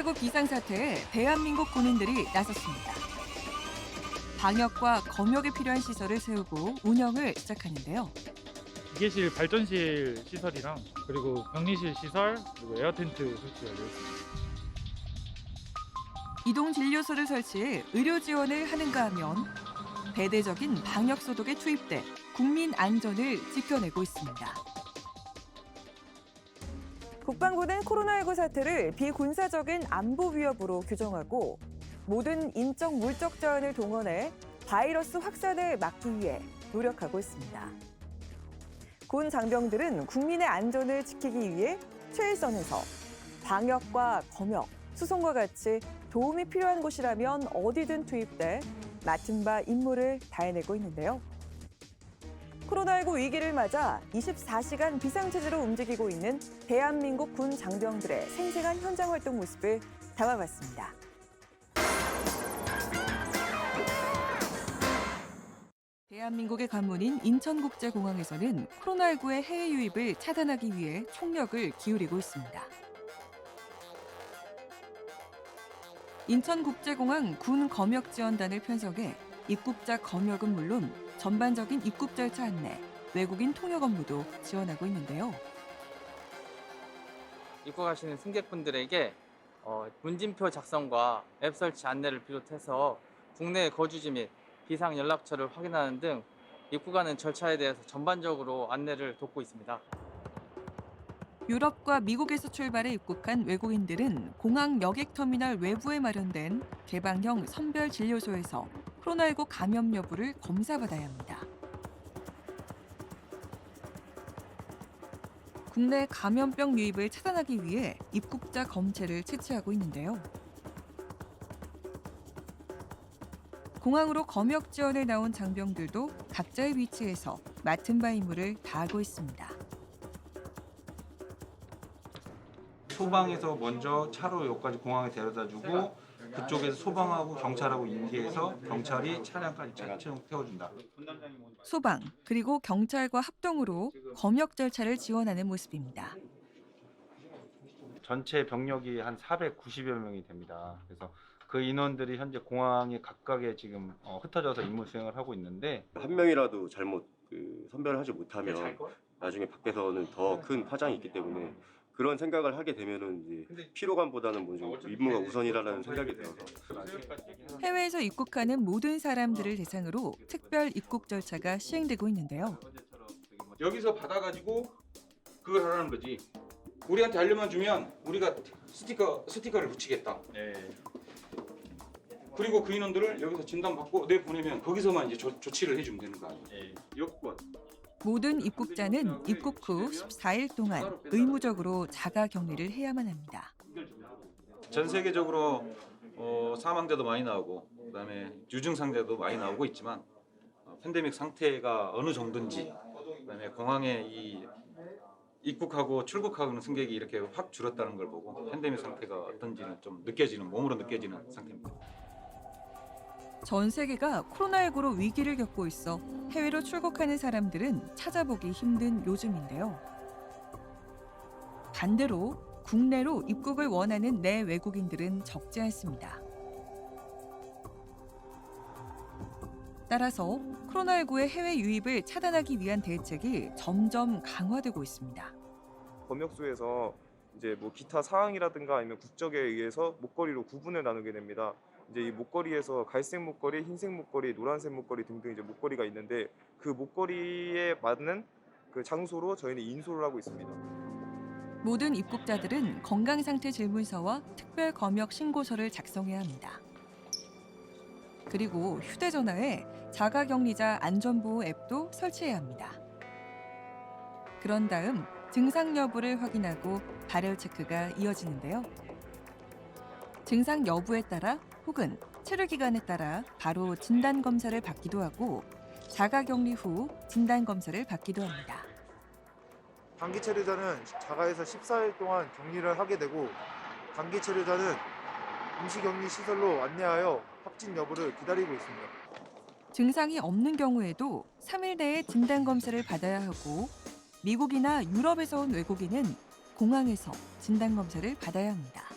코로나19 비상사태에 대한민국 군인들이 나섰습니다. 방역과 검역에 필요한 시설을 세우고 운영을 시작하는데요. 기계실 발전실 시설이랑 그리고 격리실 시설 그리고 에어 텐트 설치 완료했습니다. 이동 진료소를 설치해 의료 지원을 하는가 하면 대대적인 방역 소독에 투입돼 국민 안전을 지켜내고 있습니다. 국방부는 코로나19 사태를 비군사적인 안보 위협으로 규정하고 모든 인적 물적 자원을 동원해 바이러스 확산을 막기 위해 노력하고 있습니다. 군 장병들은 국민의 안전을 지키기 위해 최일선에서 방역과 검역, 수송과 같이 도움이 필요한 곳이라면 어디든 투입돼 맡은 바 임무를 다해내고 있는데요. 코로나19 위기를 맞아 24시간 비상체제로 움직이고 있는 대한민국 군 장병들의 생생한 현장 활동 모습을 담아봤습니다. 대한민국의 관문인 인천국제공항에서는 코로나19의 해외 유입을 차단하기 위해 총력을 기울이고 있습니다. 인천국제공항 군 검역 지원단을 편성해 입국자 검역은 물론 전반적인 입국 절차 안내, 외국인 통역 업무도 지원하고 있는데요. 입국하시는 승객분들에게 어, 문진표 작성과 앱 설치 안내를 비롯해서 국내 거주지 및 비상 연락처를 확인하는 등 입국하는 절차에 대해서 전반적으로 안내를 돕고 있습니다. 유럽과 미국에서 출발해 입국한 외국인들은 공항 여객터미널 외부에 마련된 개방형 선별 진료소에서 코로나19 감염 여부를 검사받아야 합니다. 국내 감염병 유입을 차단하기 위해 입국자 검체를 채취하고 있는데요. 공항으로 검역 지원에 나온 장병들도 각자의 위치에서 맡은 바 임무를 다하고 있습니다. 소방에서 먼저 차로 여기까지 공항에 데려다 주고 그쪽에서 소방하고 경찰하고 인계해서 경찰이 차량까지 차츰 태워준다. 소방 그리고 경찰과 합동으로 검역 절차를 지원하는 모습입니다. 전체 병력이 한 490여 명이 됩니다. 그래서 그 인원들이 현재 공항에 각각에 지금 어, 흩어져서 임무 수행을 하고 있는데 한 명이라도 잘못 그 선별을 하지 못하면 나중에 밖에서는 더 큰 파장이 있기 때문에 그런 생각을 하게 되면은 이제 피로감보다는 뭐좀 임무가 우선이라는 생각이 들어서 해외에서 입국하는 모든 사람들을 대상으로 특별 입국 절차가 시행되고 있는데요. 여기서 받아가지고 그걸 하라는 거지. 우리한테 알려만 주면 우리가 스티커 스티커를 붙이겠다. 그리고 그 인원들을 여기서 진단 받고 내 보내면 거기서만 이제 조, 조치를 해주면 되는 거 아니에요? 여권. 모든 입국자는 입국 후 14일 동안 의무적으로 자가 격리를 해야만 합니다. 전 세계적으로 어, 사망자도 많이 나오고 그다음에 유증상자도 많이 나오고 있지만 어, 팬데믹 상태가 어느 정도인지 그다음에 공항에 이 입국하고 출국하는 승객이 이렇게 확 줄었다는 걸 보고 팬데믹 상태가 어떤지는 좀 느껴지는 몸으로 느껴지는 상태입니다. 전 세계가 코로나19로 위기를 겪고 있어 해외로 출국하는 사람들은 찾아보기 힘든 요즘인데요. 반대로 국내로 입국을 원하는 내 외국인들은 적지 않습니다. 따라서 코로나19의 해외 유입을 차단하기 위한 대책이 점점 강화되고 있습니다. 검역소에서 이제 뭐 기타 사항이라든가 아니면 국적에 의해서 목걸이로 구분을 나누게 됩니다. 이제 이 목걸이에서 갈색 목걸이, 흰색 목걸이, 노란색 목걸이 등등 이제 목걸이가 있는데 그 목걸이에 맞는 그 장소로 저희는 인솔을 하고 있습니다. 모든 입국자들은 건강 상태 질문서와 특별 검역 신고서를 작성해야 합니다. 그리고 휴대전화에 자가격리자 안전보호 앱도 설치해야 합니다. 그런 다음 증상 여부를 확인하고 발열 체크가 이어지는데요. 증상 여부에 따라 혹은 체류 기간에 따라 바로 진단 검사를 받기도 하고 자가 격리 후 진단 검사를 받기도 합니다. 단기 체류자는 자가에서 14일 동안 격리를 하게 되고 단기 체류자는 임시 격리 시설로 안내하여 확진 여부를 기다리고 있습니다. 증상이 없는 경우에도 3일 내에 진단 검사를 받아야 하고 미국이나 유럽에서 온 외국인은 공항에서 진단 검사를 받아야 합니다.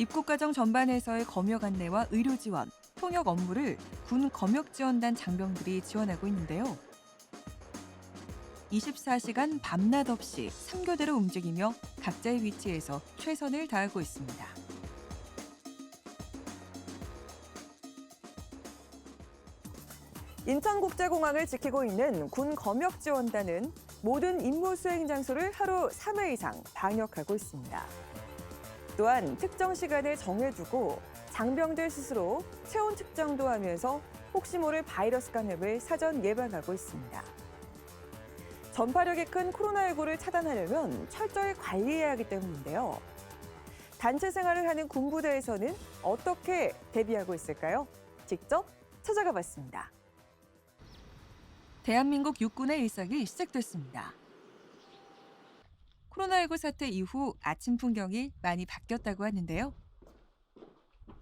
입국 과정 전반에서의 검역 안내와 의료 지원, 통역 업무를 군 검역 지원단 장병들이 지원하고 있는데요. 24시간 밤낮 없이 3교대로 움직이며 각자의 위치에서 최선을 다하고 있습니다. 인천국제공항을 지키고 있는 군 검역 지원단은 모든 임무 수행 장소를 하루 3회 이상 방역하고 있습니다. 또한 특정 시간을 정해주고 장병들 스스로 체온 측정도 하면서 혹시 모를 바이러스 감염을 사전 예방하고 있습니다. 전파력이 큰 코로나19를 차단하려면 철저히 관리해야 하기 때문인데요. 단체 생활을 하는 군부대에서는 어떻게 대비하고 있을까요? 직접 찾아가 봤습니다. 대한민국 육군의 일상이 시작됐습니다. 코로나19 사태 이후 아침 풍경이 많이 바뀌었다고 하는데요.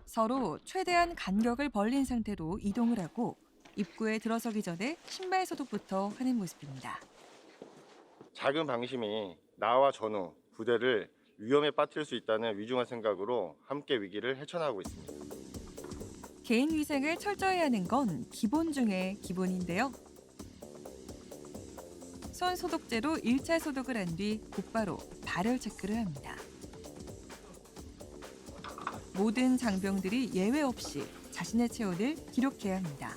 서로 최대한 간격을 벌린 상태로 이동을 하고 입구에 들어서기 전에 신발 소독부터 하는 모습입니다. 작은 방심이 나와 전후 부대를 위험에 빠뜨릴 수 있다는 위중한 생각으로 함께 위기를 헤쳐나가고 있습니다. 개인 위생을 철저히 하는 건 기본 중의 기본인데요. 손 소독제로 1차 소독을 한 뒤 곧바로 발열 체크를 합니다. 모든 장병들이 예외 없이 자신의 체온을 기록해야 합니다.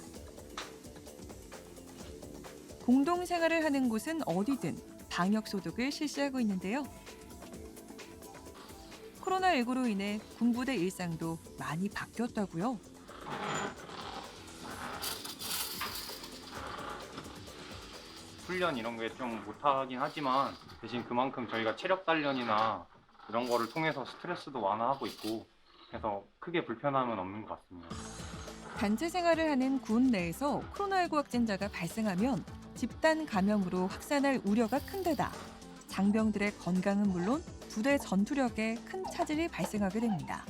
공동 생활을 하는 곳은 어디든 방역 소독을 실시하고 있는데요. 코로나19로 인해 군부대 일상도 많이 바뀌었다고요. 훈련 이런 게 좀 못하긴 하지만 대신 그만큼 저희가 체력 단련이나 이런 거를 통해서 스트레스도 완화하고 있고 그래서 크게 불편함은 없는 것 같습니다. 단체 생활을 하는 군 내에서 코로나19 확진자가 발생하면 집단 감염으로 확산할 우려가 큰 데다 장병들의 건강은 물론 부대 전투력에 큰 차질이 발생하게 됩니다.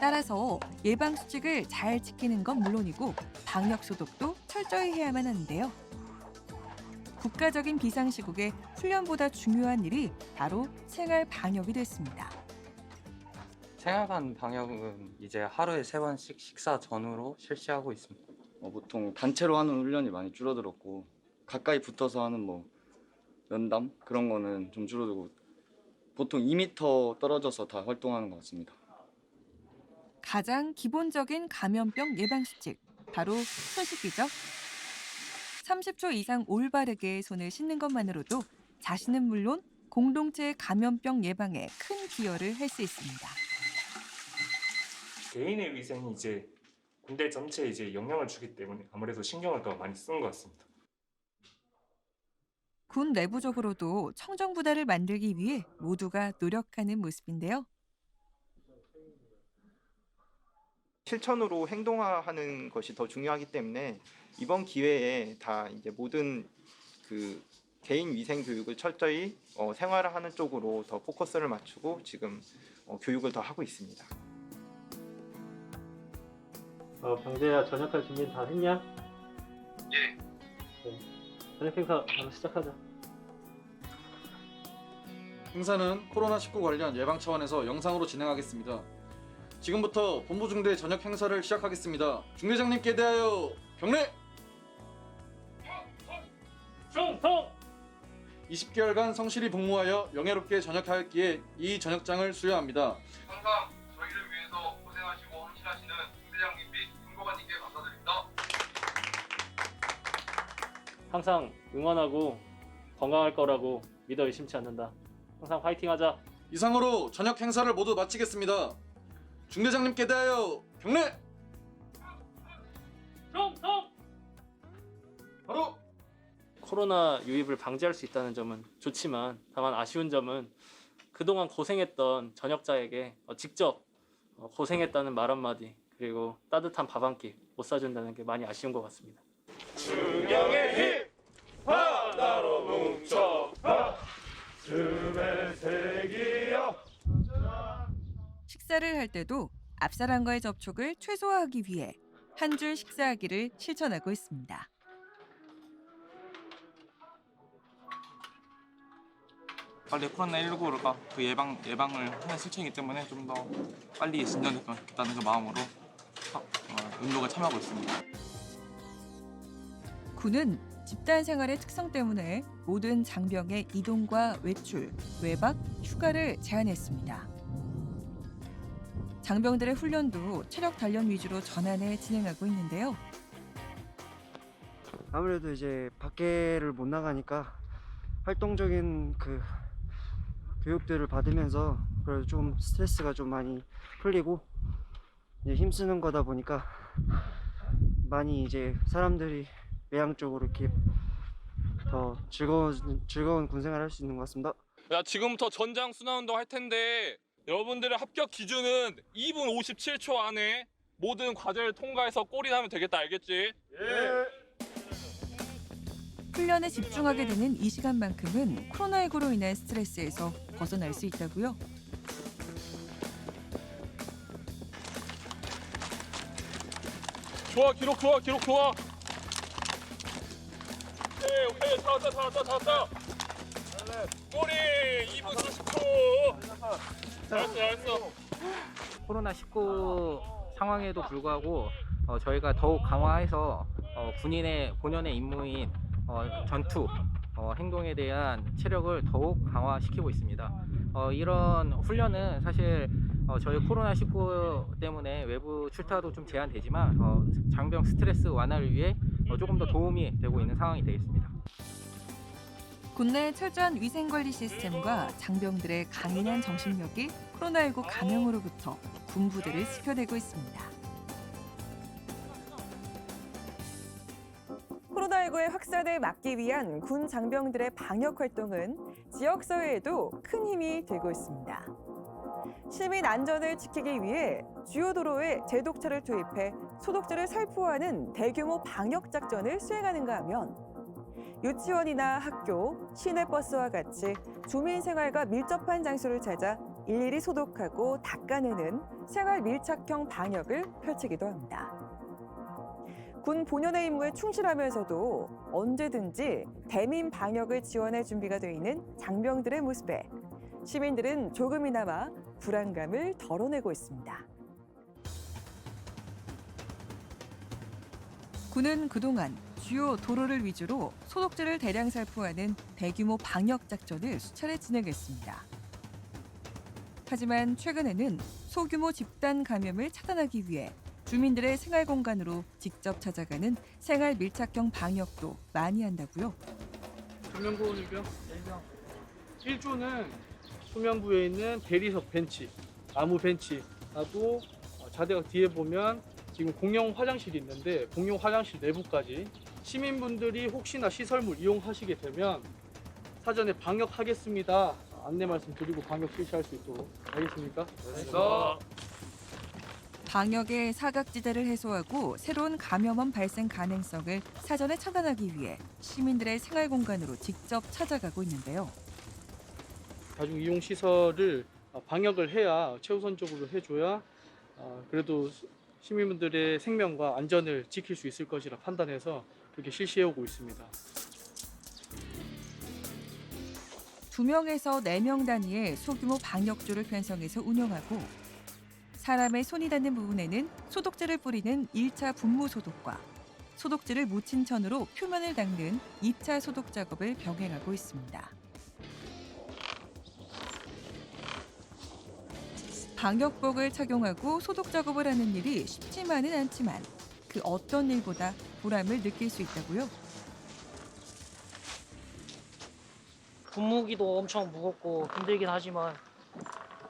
따라서 예방 수칙을 잘 지키는 건 물론이고 방역 소독도 철저히 해야만 하는데요. 국가적인 비상시국에 훈련보다 중요한 일이 바로 생활 방역이 됐습니다. 생활관 방역은 이제 하루에 세 번씩 식사 전후로 실시하고 있습니다. 어, 보통 단체로 하는 훈련이 많이 줄어들었고 가까이 붙어서 하는 뭐 면담 그런 거는 좀 줄어들고 보통 2m 떨어져서 다 활동하는 것 같습니다. 가장 기본적인 감염병 예방 수칙 바로 손 씻기죠. 30초 이상 올바르게 손을 씻는 것만으로도 자신은 물론 공동체의 감염병 예방에 큰 기여를 할 수 있습니다. 개인의 위생이 이제 군대 전체에 이제 영향을 주기 때문에 아무래도 신경을 더 많이 쓰는 것 같습니다. 군 내부적으로도 청정부대를 만들기 위해 모두가 노력하는 모습인데요. 실천으로 행동화하는 것이 더 중요하기 때문에 이번 기회에 다 이제 모든 그 개인 위생 교육을 철저히 어, 생활을 하는 쪽으로 더 포커스를 맞추고 지금 어, 교육을 더 하고 있습니다. 어, 병재야 저녁할 준비 다 했냐? 예. 네. 저녁 행사 바로 시작하자. 행사는 코로나19 관련 예방 차원에서 영상으로 진행하겠습니다. 지금부터 본부 중대 저녁 행사를 시작하겠습니다. 중대장님께 대하여 경례! 총통! 20개월간 성실히 복무하여 영예롭게 전역하였기에 이 전역장을 수여합니다. 항상 저희를 위해서 고생하시고 헌신하시는 중대장님 및 군고관님께 감사드립니다. 항상 응원하고 건강할 거라고 믿어 의심치 않는다. 항상 화이팅하자. 이상으로 저녁 행사를 모두 마치겠습니다. 중대장님께 대하여 경례! 총통! 바로 코로나 유입을 방지할 수 있다는 점은 좋지만 다만 아쉬운 점은 그동안 고생했던 전역자에게 어, 직접 어, 고생했다는 말 한마디 그리고 따뜻한 밥 한 끼 못 사준다는 게 많이 아쉬운 것 같습니다. 중령의 힘! 하나로 뭉쳐! 춤의 세기여! 식사를 할 때도 앞사람과의 접촉을 최소화하기 위해 한 줄 식사하기를 실천하고 있습니다. 빨리 코로나 19가 그 예방 예방을 하는 실천이기 때문에 좀 더 빨리 진전됐으면 좋겠다는 그 마음으로 어, 운동에 참여하고 있습니다. 군은 집단 생활의 특성 때문에 모든 장병의 이동과 외출, 외박, 휴가를 제한했습니다. 장병들의 훈련도 체력 단련 위주로 전환해 진행하고 있는데요. 아무래도 이제 밖에를 못 나가니까 활동적인 그 교육들을 받으면서 그래도 좀 스트레스가 좀 많이 풀리고 이제 힘쓰는 거다 보니까 많이 이제 사람들이 외향적으로 이렇게 더 즐거운 즐거운 군생활 할 수 있는 것 같습니다. 야 지금부터 전장 순환 운동 할 텐데 여러분들의 합격 기준은 2분 57초 안에 모든 과제를 통과해서 골이 나면 되겠다 알겠지? 훈련에 집중하게 되는 이 시간만큼은 코로나19로 인한 스트레스에서 벗어날 수 있다고요. 좋아 기록 좋아 기록 좋아. 오케이 오케이. 잘했다 잘했다 잘했다. 골이 2분 40초 잘했어 잘했어 코로나19 상황에도 불구하고 어, 저희가 더욱 강화해서 어, 군인의 본연의 임무인 어, 전투 어, 행동에 대한 체력을 더욱 강화시키고 있습니다. 어, 이런 훈련은 사실 어, 저희 코로나19 때문에 외부 출타도 좀 제한되지만 어, 장병 스트레스 완화를 위해 어, 조금 더 도움이 되고 있는 상황이 되겠습니다. 군내 철저한 위생관리 시스템과 장병들의 강인한 정신력이 코로나19 감염으로부터 군부대를 지켜내고 있습니다. 코로나19의 확산을 막기 위한 군 장병들의 방역 활동은 지역 사회에도 큰 힘이 되고 있습니다. 시민 안전을 지키기 위해 주요 도로에 제독차를 투입해 소독제를 살포하는 대규모 방역 작전을 수행하는가 하면 유치원이나 학교, 시내버스와 같이 주민 생활과 밀접한 장소를 찾아 일일이 소독하고 닦아내는 생활 밀착형 방역을 펼치기도 합니다. 군 본연의 임무에 충실하면서도 언제든지 대민 방역을 지원할 준비가 돼 있는 장병들의 모습에 시민들은 조금이나마 불안감을 덜어내고 있습니다. 군은 그동안 주요 도로를 위주로 소독제를 대량 살포하는 대규모 방역 작전을 수차례 진행했습니다. 하지만 최근에는 소규모 집단 감염을 차단하기 위해 주민들의 생활 공간으로 직접 찾아가는 생활 밀착형 방역도 많이 한다고요. 조명부 일병 1조는 소명부에 있는 대리석 벤치, 나무 벤치, 나도 어, 자대각 뒤에 보면 지금 공용 화장실이 있는데 공용 화장실 내부까지 시민분들이 혹시나 시설물 이용하시게 되면 사전에 방역하겠습니다. 안내 말씀 드리고 방역 실시할 수 있도록 알겠습니까? 방역의 사각지대를 해소하고 새로운 감염원 발생 가능성을 사전에 차단하기 위해 시민들의 생활 공간으로 직접 찾아가고 있는데요. 다중 이용 시설을 어, 방역을 해야 최우선적으로 해줘야 어, 그래도 시민분들의 생명과 안전을 지킬 수 있을 것이라 판단해서 그렇게 실시해 오고 있습니다. 두명에서네 명 단위의 소규모 방역조를 편성해서 운영하고 사람의 손이 닿는 부분에는 소독제를 뿌리는 1차 분무 소독과 소독제를 묻힌 천으로 표면을 닦는 2차 소독 작업을 병행하고 있습니다. 방역복을 착용하고 소독 작업을 하는 일이 쉽지만은 않지만 그 어떤 일보다 보람을 느낄 수 있다고요. 분무기도 엄청 무겁고 힘들긴 하지만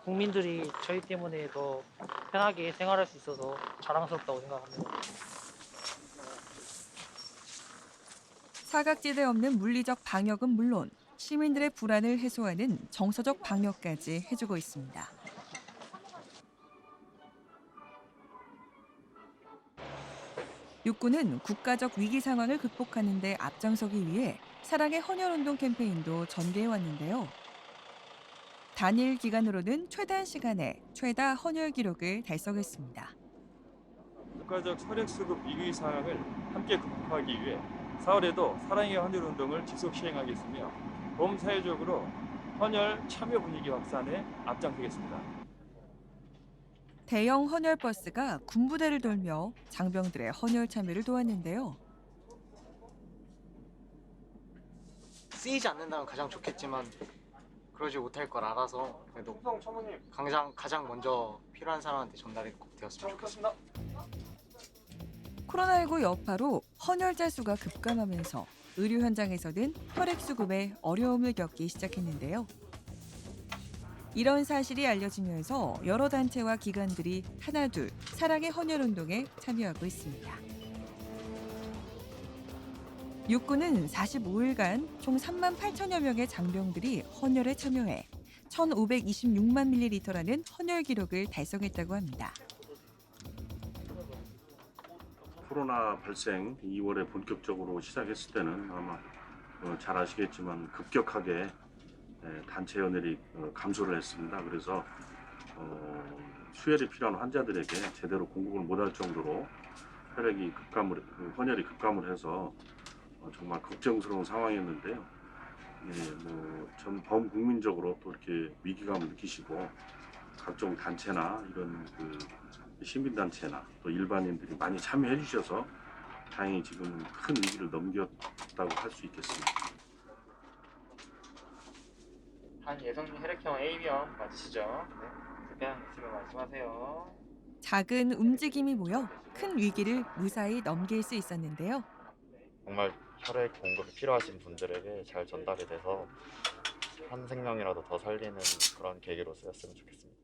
국민들이 저희 때문에 더 편하게 생활할 수 있어서 자랑스럽다고 생각합니다. 사각지대 없는 물리적 방역은 물론 시민들의 불안을 해소하는 정서적 방역까지 해주고 있습니다. 육군은 국가적 위기 상황을 극복하는 데 앞장서기 위해 사랑의 헌혈운동 캠페인도 전개해 왔는데요. 단일 기간으로는 최단 시간에 최다 헌혈 기록을 달성했습니다. 국가적 혈액 수급 위기 상황을 함께 극복하기 위해 4월에도 사랑의 헌혈 운동을 지속 시행하겠으며 범사회적으로 헌혈 참여 분위기 확산에 앞장서겠습니다. 대형 헌혈 버스가 군부대를 돌며 장병들의 헌혈 참여를 도왔는데요. 쓰이지 않는다면 가장 좋겠지만 그러지 못할 걸 알아서 그래도 가장 가장 먼저 필요한 사람한테 전달이 꼭 되었으면 좋겠습니다. 코로나19 여파로 헌혈자 수가 급감하면서 의료 현장에서는 혈액 수급에 어려움을 겪기 시작했는데요. 이런 사실이 알려지면서 여러 단체와 기관들이 하나둘 사랑의 헌혈 운동에 참여하고 있습니다. 육군은 45일간 총 3만 8천여 명의 장병들이 헌혈에 참여해 1,526만 밀리리터라는 헌혈 기록을 달성했다고 합니다. 코로나 발생 2월에 본격적으로 시작했을 때는 아마 어, 잘 아시겠지만 급격하게 에, 단체 연혈이 어, 감소를 했습니다. 그래서 어, 수혈이 필요한 환자들에게 제대로 공급을 못할 정도로 혈액이 급감을 그 헌혈이 급감을 해서 어, 정말 걱정스러운 상황이었는데요. 예, 뭐전 범국민적으로 또 이렇게 위기감을 느끼시고 각종 단체나 이런 그 시민단체나 또 일반인들이 많이 참여해 주셔서 다행히 지금 큰 위기를 넘겼다고 할 수 있겠습니다. 한 예성님 혈액형 A형 맞으시죠? 네. 그냥 있으면 말씀하세요. 작은 움직임이 모여 큰 위기를 무사히 넘길 수 있었는데요. 정말 혈액 공급이 필요하신 분들에게 잘 전달이 돼서 한 생명이라도 더 살리는 그런 계기로 쓰였으면 좋겠습니다.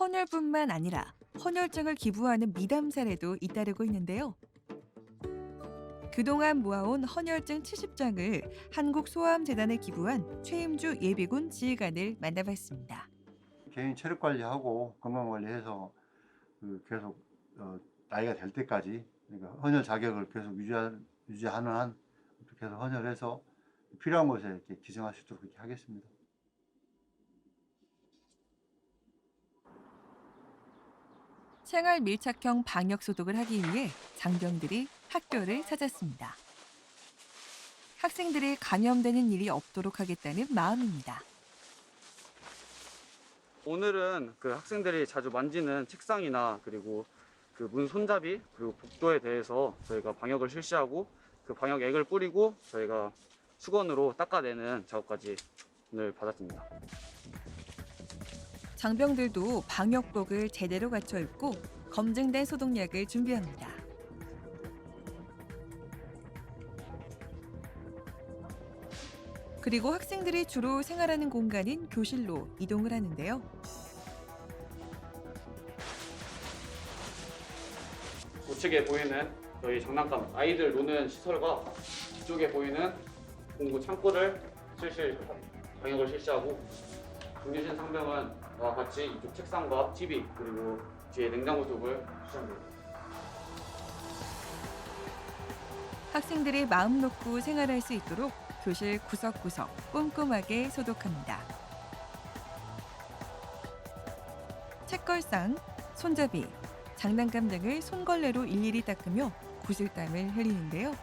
헌혈뿐만 아니라 헌혈증을 기부하는 미담 사례도 잇따르고 있는데요. 그동안 모아온 헌혈증 70장을 한국소아암재단에 기부한 최임주 예비군 지휘관을 만나봤습니다. 개인 체력 관리하고 건강 관리해서 그 계속 어, 나이가 될 때까지 그러니까 헌혈 자격을 계속 유지하, 유지하는 한 계속 헌혈해서 필요한 곳에 이렇게 기증할 수 있도록 그렇게 하겠습니다. 생활 밀착형 방역 소독을 하기 위해 장병들이 학교를 찾았습니다. 학생들이 감염되는 일이 없도록 하겠다는 마음입니다. 오늘은 그 학생들이 자주 만지는 책상이나 그리고 그 문 손잡이 그리고 복도에 대해서 저희가 방역을 실시하고 그 방역액을 뿌리고 저희가 수건으로 닦아내는 작업까지 오늘 받았습니다. 장병들도 방역복을 제대로 갖춰 입고 검증된 소독약을 준비합니다. 그리고 학생들이 주로 생활하는 공간인 교실로 이동을 하는데요. 우측에 보이는 저희 장난감 아이들 노는 시설과 뒤쪽에 보이는 공구 창고를 실시 방역을 실시하고 중계신 상병은 와 같이 이쪽 책상과 TV 그리고 뒤에 냉장고 쪽을 실시합니다. 학생들이 마음 놓고 생활할 수 있도록 교실 구석구석 꼼꼼하게 소독합니다. 책걸상, 손잡이, 장난감 등을 손걸레로 일일이 닦으며 구슬땀을 흘리는데요.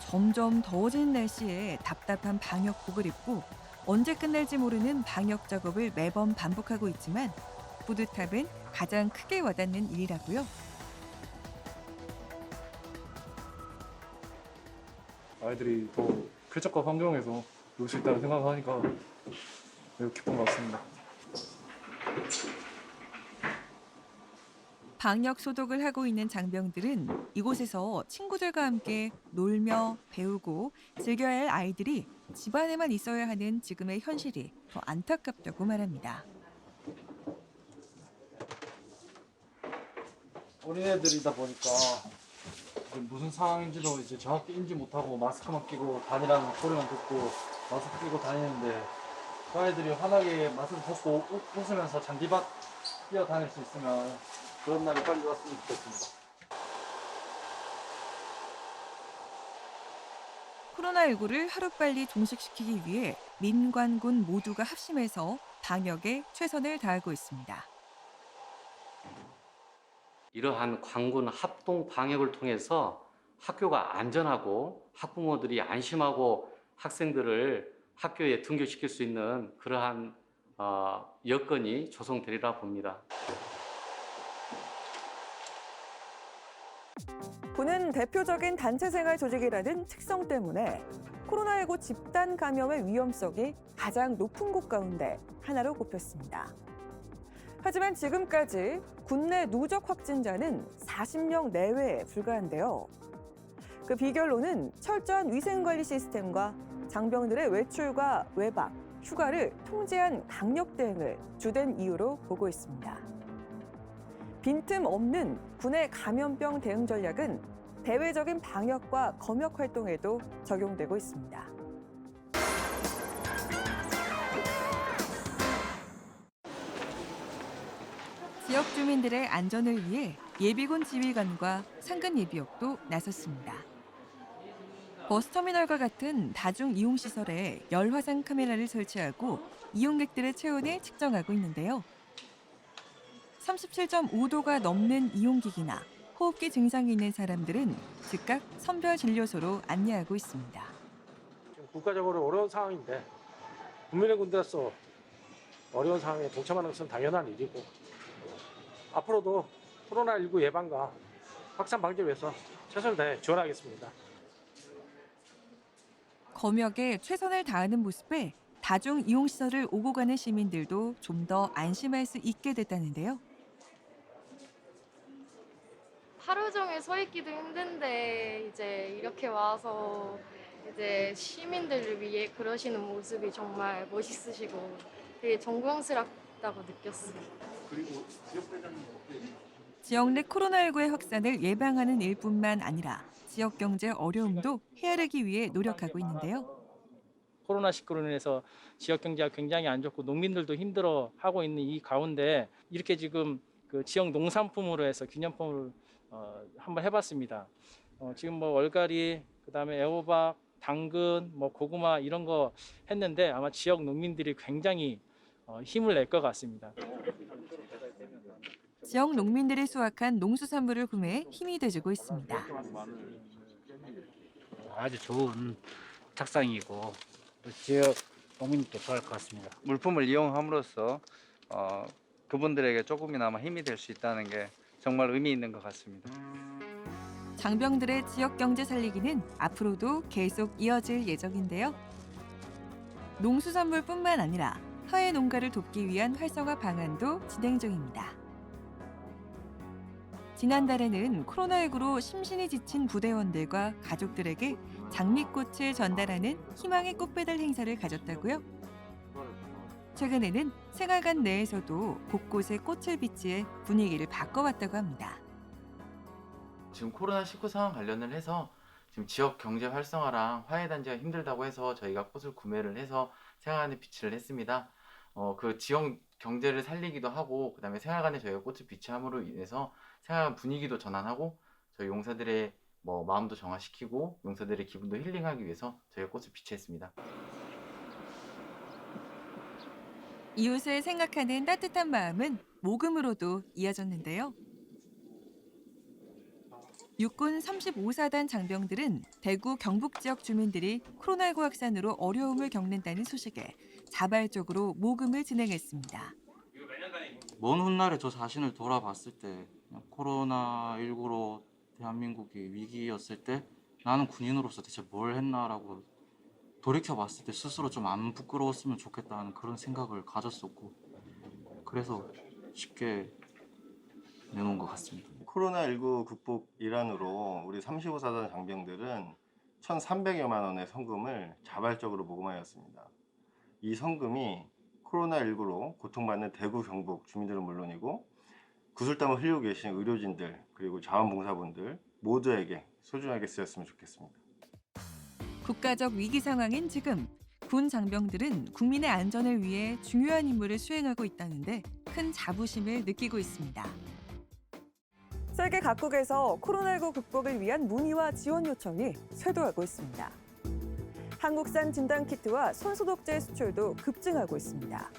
점점 더워지는 날씨에 답답한 방역복을 입고 언제 끝날지 모르는 방역 작업을 매번 반복하고 있지만 뿌듯함은 가장 크게 와닿는 일이라고요. 아이들이 더 쾌적한 환경에서 놀 수 있다는 생각을 하니까 매우 기쁜 것 같습니다. 방역 소독을 하고 있는 장병들은 이곳에서 친구들과 함께 놀며 배우고 즐겨야 할 아이들이 집안에만 있어야 하는 지금의 현실이 더 안타깝다고 말합니다. 어린애들이다 보니까 무슨 상황인지도 이제 정확히 인지 못하고 마스크만 끼고 다니라는 소리만 듣고 마스크 끼고 다니는데 그 아이들이 환하게 마스크 벗고 웃, 웃으면서 잔디밭 뛰어다닐 수 있으면 그런 날이 빨리 왔으면 좋겠습니다. 코로나19를 하루빨리 종식시키기 위해 민관군 모두가 합심해서 방역에 최선을 다하고 있습니다. 이러한 광군 합동 방역을 통해서 학교가 안전하고 학부모들이 안심하고 학생들을 학교에 등교시킬 수 있는 그러한 어, 여건이 조성되리라 봅니다. 군은 대표적인 단체 생활 조직이라는 특성 때문에 코로나19 집단 감염의 위험성이 가장 높은 곳 가운데 하나로 꼽혔습니다. 하지만 지금까지 국내 누적 확진자는 40명 내외에 불과한데요. 그 비결로는 철저한 위생관리 시스템과 장병들의 외출과 외박, 휴가를 통제한 강력 대응을 주된 이유로 보고 있습니다. 빈틈 없는 군의 감염병 대응 전략은 대외적인 방역과 검역 활동에도 적용되고 있습니다. 지역 주민들의 안전을 위해 예비군 지휘관과 상근 예비역도 나섰습니다. 버스터미널과 같은 다중 이용 시설에 열화상 카메라를 설치하고 이용객들의 체온을 측정하고 있는데요. 37.5도가 넘는 이용기기나 호흡기 증상이 있는 사람들은 즉각 선별 진료소로 안내하고 있습니다. 국가적으로 어려운 상황인데 국민의 군대로서 어려운 상황에 동참하는 것은 당연한 일이고 앞으로도 코로나19 예방과 확산 방지를 위해서 최선을 다해 지원하겠습니다. 검역에 최선을 다하는 모습에 다중 이용 시설을 오고 가는 시민들도 좀 더 안심할 수 있게 됐다는데요. 하루 종일 서 있기도 힘든데 이제 이렇게 와서 이제 시민들을 위해 그러시는 모습이 정말 멋있으시고 되게 존경스럽 다고 느꼈어요. 그리고 지역대장님 지역 내 코로나19의 확산을 예방하는 일뿐만 아니라 지역 경제 어려움도 헤아리기 위해 노력하고 있는데요. 코로나19로 인해서 지역 경제가 굉장히 안 좋고 농민들도 힘들어 하고 있는 이 가운데 이렇게 지금 그 지역 농산품으로 해서 기념품을 어, 한번 해봤습니다. 어, 지금 뭐 얼갈이, 그다음에 애호박, 당근, 뭐 고구마 이런 거 했는데 아마 지역 농민들이 굉장히 어, 힘을 낼 것 같습니다. 지역 농민들이 수확한 농수산물을 구매해 힘이 돼주고 있습니다. 아주 좋은 착상이고 또 지역 농민도 좋아할 것 같습니다. 물품을 이용함으로써 어, 그분들에게 조금이나마 힘이 될 수 있다는 게 정말 의미 있는 것 같습니다. 장병들의 지역 경제 살리기는 앞으로도 계속 이어질 예정인데요. 농수산물뿐만 아니라 화훼 농가를 돕기 위한 활성화 방안도 진행 중입니다. 지난달에는 코로나19로 심신이 지친 부대원들과 가족들에게 장미꽃을 전달하는 희망의 꽃배달 행사를 가졌다고요? 최근에는 생활관 내에서도 곳곳에 꽃을 비치해 분위기를 바꿔왔다고 합니다. 지금 코로나19 상황 관련을 해서 지금 지역 경제 활성화랑 화훼 단지가 힘들다고 해서 저희가 꽃을 구매를 해서 생활관에 비치를 했습니다. 어, 그 지역 경제를 살리기도 하고 그다음에 생활관에 저희가 꽃을 비치함으로 인해서 생활관 분위기도 전환하고 저희 용사들의 뭐 마음도 정화시키고 용사들의 기분도 힐링하기 위해서 저희가 꽃을 비치했습니다. 이웃을 생각하는 따뜻한 마음은 모금으로도 이어졌는데요. 육군 35사단 장병들은 대구 경북 지역 주민들이 코로나19 확산으로 어려움을 겪는다는 소식에 자발적으로 모금을 진행했습니다. 먼 훗날에 저 자신을 돌아봤을 때 그냥 코로나 19로 대한민국이 위기였을 때 나는 군인으로서 대체 뭘 했나라고 돌이켜 봤을 때 스스로 좀 안 부끄러웠으면 좋겠다는 그런 생각을 가졌었고 그래서 쉽게 내놓은 것 같습니다. 코로나19 극복 일환으로 우리 35사단 장병들은 1,300여만 원의 성금을 자발적으로 모금하였습니다. 이 성금이 코로나19로 고통받는 대구 경북 주민들은 물론이고 구슬땀을 흘리고 계신 의료진들 그리고 자원봉사분들 모두에게 소중하게 쓰였으면 좋겠습니다. 국가적 위기 상황인 지금 군 장병들은 국민의 안전을 위해 중요한 임무를 수행하고 있다는데 큰 자부심을 느끼고 있습니다. 세계 각국에서 코로나19 극복을 위한 문의와 지원 요청이 쇄도하고 있습니다. 한국산 진단키트와 손소독제 수출도 급증하고 있습니다.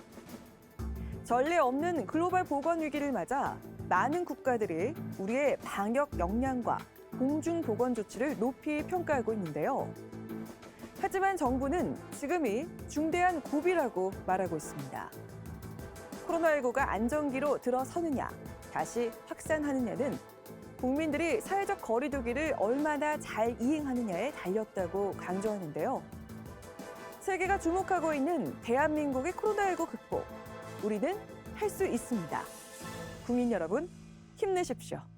전례 없는 글로벌 보건 위기를 맞아 많은 국가들이 우리의 방역 역량과 공중 보건 조치를 높이 평가하고 있는데요. 하지만 정부는 지금이 중대한 고비라고 말하고 있습니다. 코로나19가 안정기로 들어서느냐, 다시 확산하느냐는 국민들이 사회적 거리두기를 얼마나 잘 이행하느냐에 달렸다고 강조하는데요. 세계가 주목하고 있는 대한민국의 코로나19 극복. 우리는 할 수 있습니다. 국민 여러분, 힘내십시오.